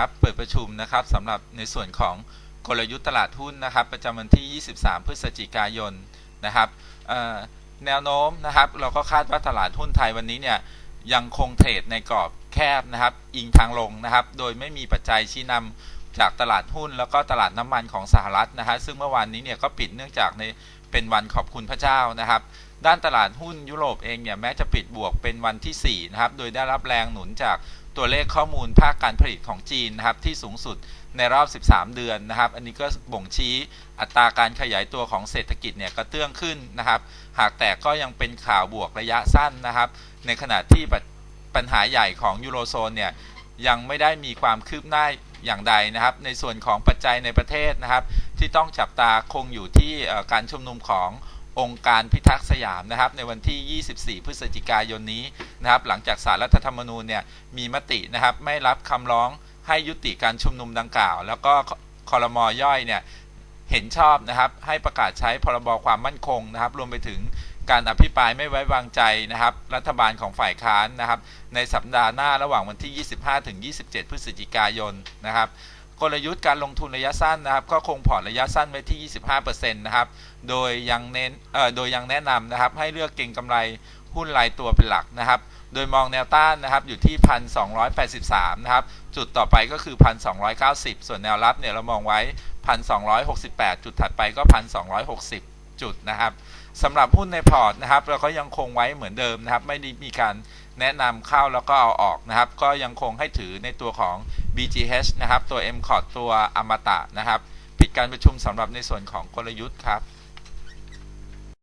ครับเปิดประชุมนะครับสำหรับในส่วนของกลยุทธ์ตลาดหุ้นนะครับ ประจำวันที่ 23 พฤศจิกายนนะครับแนวโน้มนะครับ เราก็คาดว่าตลาดหุ้นไทยวันนี้เนี่ยยังคงเทรดในกรอบแคบนะครับ อิงทางลงนะครับ โดยไม่มีปัจจัยชี้นำ จากตลาดหุ้นแล้วก็ตลาดน้ำมันของสหรัฐนะฮะซึ่งเมื่อวานนี้เนี่ยก็ปิดเนื่องจากในเป็นวันขอบคุณพระเจ้านะครับ ด้านตลาดหุ้นยุโรปเองเนี่ยแม้จะปิดบวกเป็นวันที่4นะครับโดยได้รับแรงหนุนจากตัวเลขข้อมูลภาคการผลิตของจีนนะครับที่สูงสุดในรอบ 13 เดือนนะครับ อันนี้ก็บ่งชี้อัตราการขยายตัวของเศรษฐกิจเนี่ยกระเตื้องขึ้นนะครับ หากแต่ก็ยังเป็นข่าวบวกระยะสั้นนะครับ ในขณะที่ปัญหาใหญ่ของยูโรโซนเนี่ยยังไม่ได้มีความคืบหน้า อย่างใดนะครับ ในส่วนของปัจจัยในประเทศนะครับ ที่ต้องจับตาคงอยู่ที่การชุมนุมขององค์การพิทักษ์สยามนะครับ ในวันที่ 24 พฤศจิกายนนี้นะครับ หลังจากสารรัฐธรรมนูญเนี่ยมีมตินะครับ ไม่รับคำร้องให้ยุติการชุมนุมดังกล่าว แล้วก็คอรมอย่อยเนี่ย เห็นชอบนะครับให้ประกาศใช้พรบความมั่นคงนะครับ รวมไปถึงการอภิปรายไม่ไว้วางใจนะครับ รัฐบาลของฝ่ายค้านนะครับ ในสัปดาห์หน้าระหว่างวันที่ 25ถึง27 พฤศจิกายนนะครับ กลยุทธ์การลงทุนระยะสั้นนะครับ ก็คงพอร์ตระยะสั้นไว้ที่ 25%นะครับ โดยยังเน้นเอ่อโดยยังแนะนำนะครับ ให้เลือกเก็งกำไร หุ้นรายตัวเป็นหลักนะครับ โดยมองแนวต้านนะครับอยู่ที่ 1,283 นะครับ จุดต่อไปก็คือ 1,290 ส่วนแนวรับเนี่ยเรามองไว้ 1,268 จุดถัดไปก็ 1,260 จุดนะครับสำหรับหุ้นในพอร์ตนะครับ เราก็ยังคงไว้เหมือนเดิมนะครับ ไม่ได้มีการแนะนำเข้าแล้วก็เอาออกนะครับ ก็ยังคงให้ถือในตัวของ BGH นะครับ ตัว M c o t ตัวอมตะนะครับ ปิดการประชุมสำหรับในส่วนของกลยุทธ์ครับ